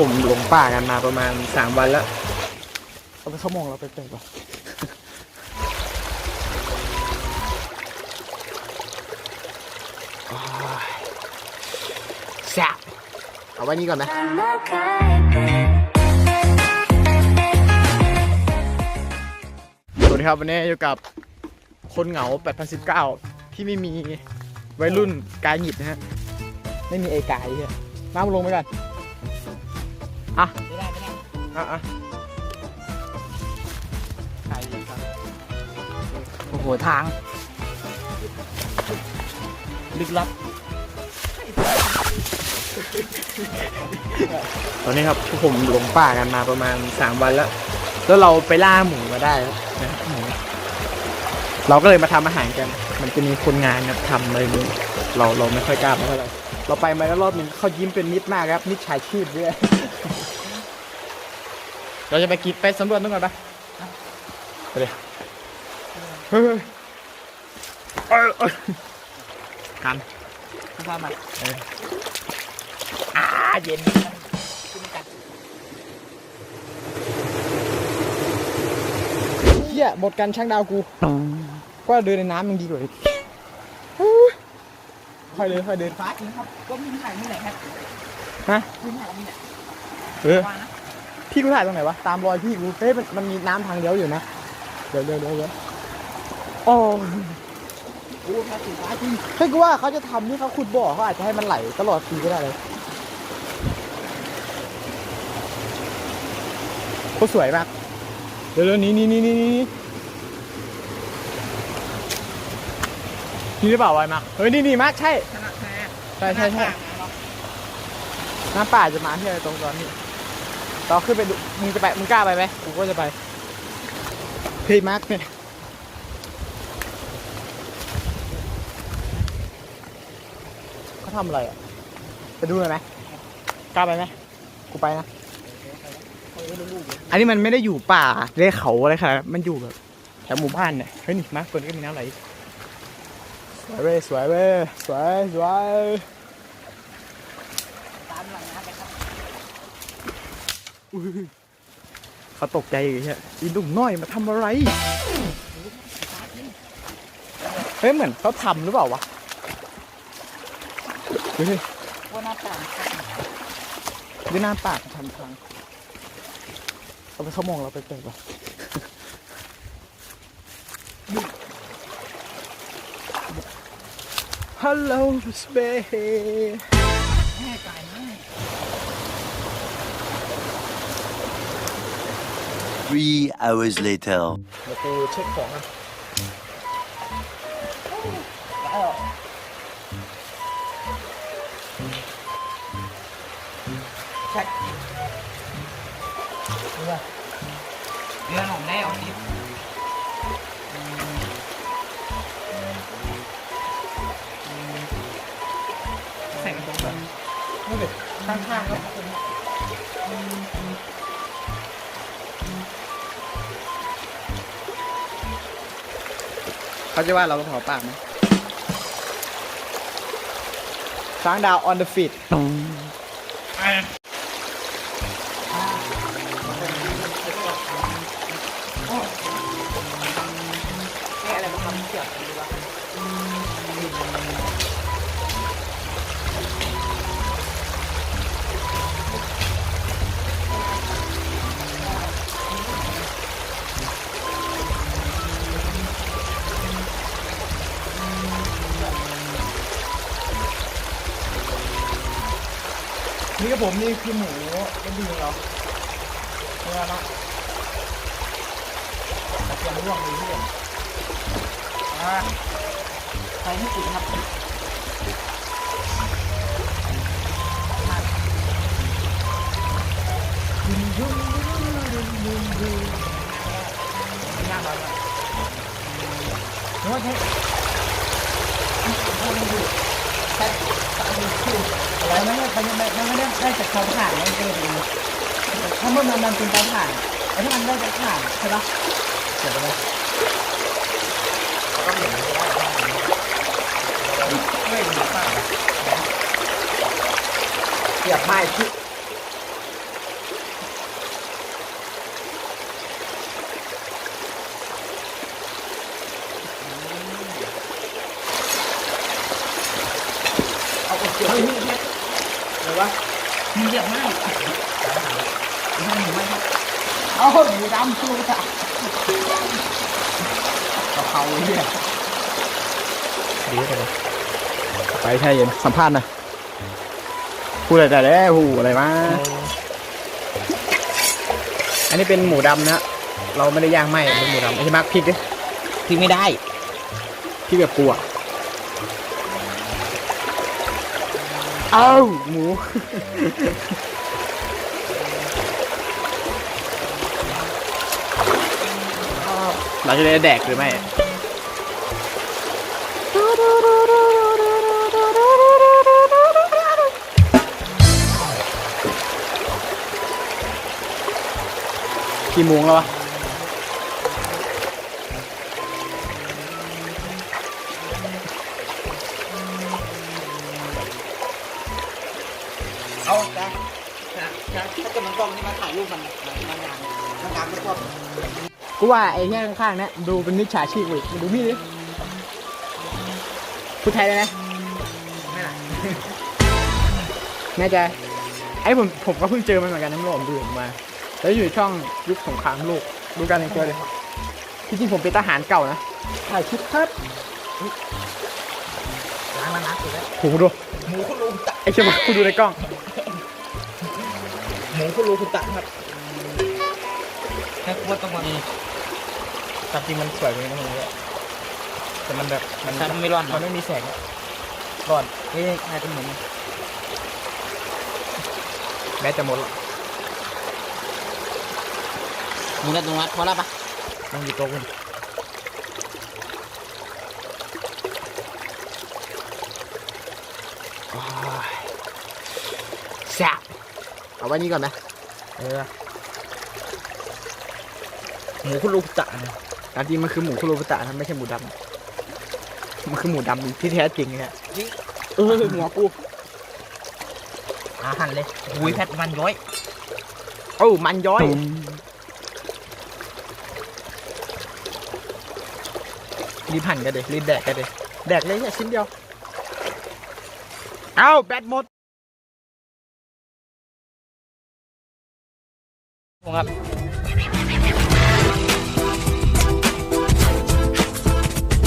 ผมหลงป่ากันมาประมาณสามวันแล้วเอาไปเข้ามองเราไปเปิดป่ะโอ้ยแซ่บเอาไว้นี่ก่อนไหม I'm okay, babe. สวัสดีครับวันนี้อยู่กับคนเหงา 8019 ที่ไม่มีวัยรุ่นกายหยิบนะฮะ ไม่มีไอ้กายเฮียน้ำลงไปก่อน อะไม่ได้ไม่ได้อะอะใครครับโอ้โหทางลึกลับ ตอนนี้ครับพวกผมหลงป่ากันมาประมาณ 3 วันแล้ว แล้วเราไปล่าหมูมาได้ครับนะหมูเราก็เลยมาทำอาหารกัน มันจะมีคนงานครับทำอะไรนี้เราเราไม่ค่อยกล้าเท่าไหร่ เราไปมาแล้วรอบหนึงเขายิ้มเป็นมิตรมากครับมิตรชายชีพด้วยเราจะไปกินไปสำรวจนู่นก่อนปะไปเลยเฮ้ยเฮ้ยเอ้ยเอ้ยกันคุณพ่อมาอ่าเย็นขึ้นกันเฮียหมดกันช่างดาวกูก็เดินในน้ำยังดีกว่าอีก ค่อยเดินค่อยเดินฟ้าจริงครับ ก็มีถ่ายนี่แหละครับฮะมีถ่ายนี่แหละเออว่านะพี่กูถ่ายตรงไหนวะ ตามรอยพี่กูเฮ้ยมันมันมีน้ำทางเดียวอยู่นะ เดี๋ยวเดี๋ยวเดี๋ยวเดี๋ยวโอ้โอ้ฟ้าสีฟ้าจริงเฮ้ยกูว่าเขาจะทำที่เขาขุดบ่อเขาอาจจะให้มันไหลตลอดปีก็ได้เลยโคตรสวยมาก เดี๋ยวเดี๋ยวนี้นี่นี่นี่นี่ นี่นี่หรือเปล่าวายมากเฮ้ยนี่นี่มากใช่ ขนาดแท้ใช่ใช่ใช่น้ำป่าจะมาที่อะไรตรงตอนนี้เราขึ้นไปดูมึงจะไปมึงกล้าไปไหมกูก็จะไปเฮ้ยมาร์คเนี่ยเขาทำอะไรอะไปดูหน่อยไหมกล้าไปไหมกูไปนะ อันนี้มันไม่ได้อยู่ป่าเรเขาอะไรขนาดนั้นมันอยู่แบบแถวหมู่บ้านเนี่ยเฮ้ยนี่มาร์คเปิดก็มีน้ำไหลส วยเว้ยสวยเว้ยสวยสวยตามหลังนะไปครับอุ๊ยเขาตกใจอยู่ใช่อีหนุ่มน้อยมาทำอะไร เฮ้ยเหมือนเขาทำหรือเปล่าวะเฮ้ยว่าหน้าต่างครับด้วยหน้าปากทำทางเอาไปเขามองเราไปเปิดป่ะ ฮัลโหลสเปย์แม่กายมาก Three hours later. เดี๋ยวกูเช็คของอะแล้วเช็คเรือเรือหนองแน่เอาทิพย์ ใส่กระตุ้งแบบนี่ดิข้างๆครับเขาจะว่าเราเป็นหัวปากไหมช้างดาว on the feet นี่ นี่กับผมนี่คือหมูกระดิ่งเราเนื้อนะตะเกียงร่วงเลยที่เดียวอ่าใส่ให้ติดครับันไม่ได้ได้จากเขาผ่านมันเป็ถ้ามันมันมันเป็นเขาผ่านไอ้ถ้ามันได้จากผ่านใช่ปะเสร็จแล้วนะก็เห็นว่าไม่ดีมากเสียบไม้ที่เอาเอาไยวให้ะมึงเรีเยกไม่ไม่ใช่หมูไม่เอาหมูดำชูจ้ะกะเพราเนี่ยดีเลยไปแช่เย็นสัมภาษณ์น่อยพูดอะไรแต่แล้วหูอะไรมาอันนี้เป็นหมูดำนะเราไม่ได้ย่างไหมเป็นหมูดำไอ้ที่มักพริกดิทิ้งไม่ได้พริกแบบกูอะ เอ้าหมู เราจะได้แดกหรือไม่ กี่โมงแล้ววะ เกิดมันกล้องนี่มาถ่ายรูปมันมันมันงานมันงานมันกล้องกูว่าไอ้ที่ข้างๆเนี่ยดูเป็นมิจฉาชีพเว้ยมาดูมีดดิพูดไทยได้ไหมไม่ล่ะแน่ใจไอ้ผมผมก็เพิ่งเจอมันเหมือนกันน้ำหลอมดูผมมา แล้วอยู่ช่องยุคสงครามโลกดูการแต่งตัวเลยที่จริงผมเป็นทหารเก่านะถ่ายคลิปครับล้างแล้วนะถูกแล้วโหดูหมูคุณลุงตะไอ้เชี่ยกูดูในกล้อง หมูคุณลุงคุณตะครับแค่ควรต้องมามีตามจริงมันสวยกว่านี้นะมึงเนี่ยแต่มันแบบมันฉันไม่ร้อน มันไม่มีแสงอะร้อนเฮ้ยนายเป็นหมูแม้จะหมดหรอกมึงได้ตรงนั้นพอแล้วปะมันอยู่โต๊ะคุณโอ้ยแซ่บ เอาไว้นี่ก่อนไหมเออหมูคุณลุงตะนะตามจริงมันคือหมูคุโรบุตะนะไม่ใช่หมูดำมันคือหมูดำที่แท้จริงเนี่ยเออหัวกูอาหันเลยหุยแพทมันย้อยเอ้ามันย้อยรีบหั่นกันเลยรีบแดกกันเลยแดกเลยแค่ชิ้นเดียว เอ้าแบตหมด ครับ